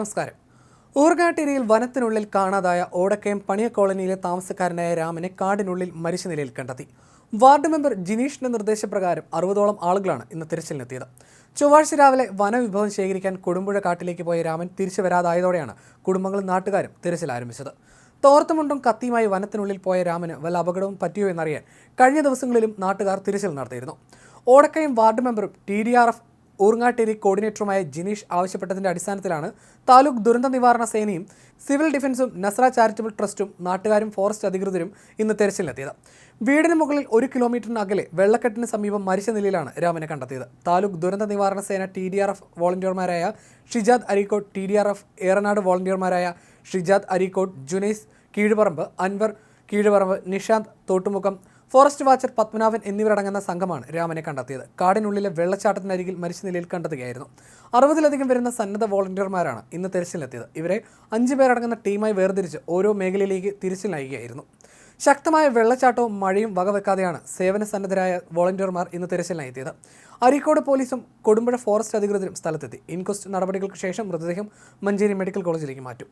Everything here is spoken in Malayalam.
നമസ്കാരം. ഊർഗാട്ടിരിയിൽ വനത്തിനുള്ളിൽ കാണാതായ ഓടക്കയം പണിയ കോളനിയിലെ താമസക്കാരനായ രാമനെ കാടിനുള്ളിൽ മരിച്ച നിലയിൽ കണ്ടെത്തി. വാർഡ് മെമ്പർ ജിനീഷിന്റെ നിർദ്ദേശപ്രകാരം അറുപതോളം ആളുകളാണ് ഇന്ന് തിരച്ചിലിനെത്തിയത്. ചൊവ്വാഴ്ച രാവിലെ വനവിഭവം ശേഖരിക്കാൻ കൊടുമ്പുഴ കാട്ടിലേക്ക് പോയ രാമൻ തിരിച്ചു വരാതായതോടെയാണ് കുടുംബങ്ങളും നാട്ടുകാരും തിരച്ചിൽ ആരംഭിച്ചത്. തോർത്തുമുണ്ടും കത്തിയുമായി വനത്തിനുള്ളിൽ പോയ രാമന് വല്ല അപകടവും പറ്റിയോ എന്നറിയാൻ കഴിഞ്ഞ ദിവസങ്ങളിലും നാട്ടുകാർ തിരച്ചിൽ നടത്തിയിരുന്നു. ഓടക്കയം വാർഡ് മെമ്പറും T D R F Urangattiri കോർഡിനേറ്ററുമായ Jineesh ആവശ്യപ്പെട്ടതിന്റെ അടിസ്ഥാനത്തിലാണ് താലൂക്ക് ദുരന്ത നിവാരണ സേനയും സിവിൽ ഡിഫൻസും നസ്ര ചാരിറ്റബിൾ ട്രസ്റ്റും നാട്ടുകാരും ഫോറസ്റ്റ് അധികൃതരും ഇന്ന് തെരച്ചിലിനെത്തിയത് വീടിന് മുകളിൽ ഒരു കിലോമീറ്ററിന് അകലെ വെള്ളക്കെട്ടിന് സമീപം മരിച്ച നിലയിലാണ് രാമനെ കണ്ടെത്തിയത്. താലൂക്ക് ദുരന്ത നിവാരണ സേന T D R F വോളണ്ടിയർമാരായ Shijad Areekode T D R F Eranad വോളണ്ടിയർമാരായ Shijad Areekode Junais Keezhuparamba Anwar Keezhuparamba Nishanth Thottumukham forest watcher Padmanabhan എന്നിവരടങ്ങുന്ന സംഘമാണ് രാമനെ കണ്ടെത്തിയത്. കാടിനുള്ളിലെ വെള്ളച്ചാട്ടത്തിനരികിൽ മരിച്ച നിലയിൽ കണ്ടെത്തുകയായിരുന്നു. അറുപതിലധികം വരുന്ന സന്നദ്ധ വോളണ്ടിയർമാരാണ് ഇന്ന് തിരച്ചിലെത്തിയത് ഇവരെ അഞ്ചു പേരടങ്ങുന്ന ടീമായി വേർതിരിച്ച് ഓരോ മേഖലയിലേക്ക് തിരിച്ചിൽ നയിക്കുകയായിരുന്നു. ശക്തമായ വെള്ളച്ചാട്ടവും മഴയും വകവെക്കാതെയാണ് സേവന സന്നദ്ധരായ വോളണ്ടിയർമാർ ഇന്ന് തിരച്ചിലിനെത്തിയത്. അരീക്കോട് പോലീസും കൊടുമ്പുഴ ഫോറസ്റ്റ് അധികൃതരും സ്ഥലത്തെത്തി. ഇൻക്വസ്റ്റ് നടപടികൾക്ക് ശേഷം മൃതദേഹം മഞ്ചേരി മെഡിക്കൽ കോളേജിലേക്ക് മാറ്റും.